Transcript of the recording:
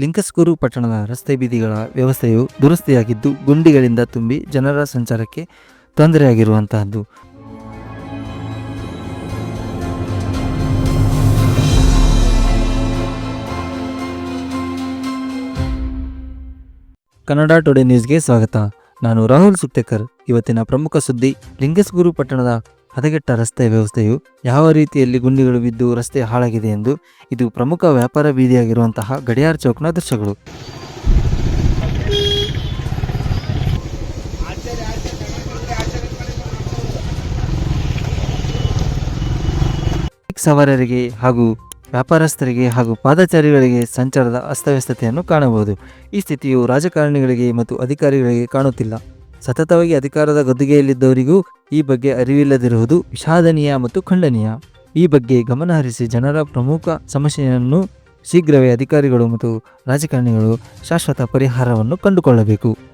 ಲಿಂಕಸ್ಕೂರು ಪಟ್ಟಣದ ರಸ್ತೆ ಬೀದಿಗಳ ವ್ಯವಸ್ಥೆಯು ದುರಸ್ತಿಯಾಗಿದ್ದು, ಗುಂಡಿಗಳಿಂದ ತುಂಬಿ ಜನರ ಸಂಚಾರಕ್ಕೆ ತೊಂದರೆಯಾಗಿರುವಂತಹದ್ದು. ಕನ್ನಡ ಟುಡೇ ನ್ಯೂಸ್ಗೆ ಸ್ವಾಗತ. ನಾನು ರಾಹುಲ್ ಸುಕ್ತೇಕರ್. ಇವತ್ತಿನ ಪ್ರಮುಖ ಸುದ್ದಿ ಲಿಂಗಸ್ಗುರು ಪಟ್ಟಣದ ಹದಗೆಟ್ಟ ರಸ್ತೆ ವ್ಯವಸ್ಥೆಯು ಯಾವ ರೀತಿಯಲ್ಲಿ ಗುಂಡಿಗಳು ಬಿದ್ದು ರಸ್ತೆ ಹಾಳಾಗಿದೆ ಎಂದು ಇದು ಪ್ರಮುಖ ವ್ಯಾಪಾರ ಬೀದಿಯಾಗಿರುವಂತಹ ಗಡಿಯಾರ್ ಚೌಕ್ನ ದೃಶ್ಯಗಳು. ಸವಾರರಿಗೆ ಹಾಗೂ ವ್ಯಾಪಾರಸ್ಥರಿಗೆ ಹಾಗೂ ಪಾದಚಾರಿಗಳಿಗೆ ಸಂಚಾರದ ಅಸ್ತವ್ಯಸ್ತತೆಯನ್ನು ಕಾಣಬಹುದು. ಈ ಸ್ಥಿತಿಯು ರಾಜಕಾರಣಿಗಳಿಗೆ ಮತ್ತು ಅಧಿಕಾರಿಗಳಿಗೆ ಕಾಣುತ್ತಿಲ್ಲ. ಸತತವಾಗಿ ಅಧಿಕಾರದ ಗದ್ದುಗೆಯಲ್ಲಿದ್ದವರಿಗೂ ಈ ಬಗ್ಗೆ ಅರಿವಿಲ್ಲದಿರುವುದು ವಿಷಾದನೀಯ ಮತ್ತು ಖಂಡನೀಯ. ಈ ಬಗ್ಗೆ ಗಮನಹರಿಸಿ ಜನರ ಪ್ರಮುಖ ಸಮಸ್ಯೆಯನ್ನು ಶೀಘ್ರವೇ ಅಧಿಕಾರಿಗಳು ಮತ್ತು ರಾಜಕಾರಣಿಗಳು ಶಾಶ್ವತ ಪರಿಹಾರವನ್ನು ಕಂಡುಕೊಳ್ಳಬೇಕು.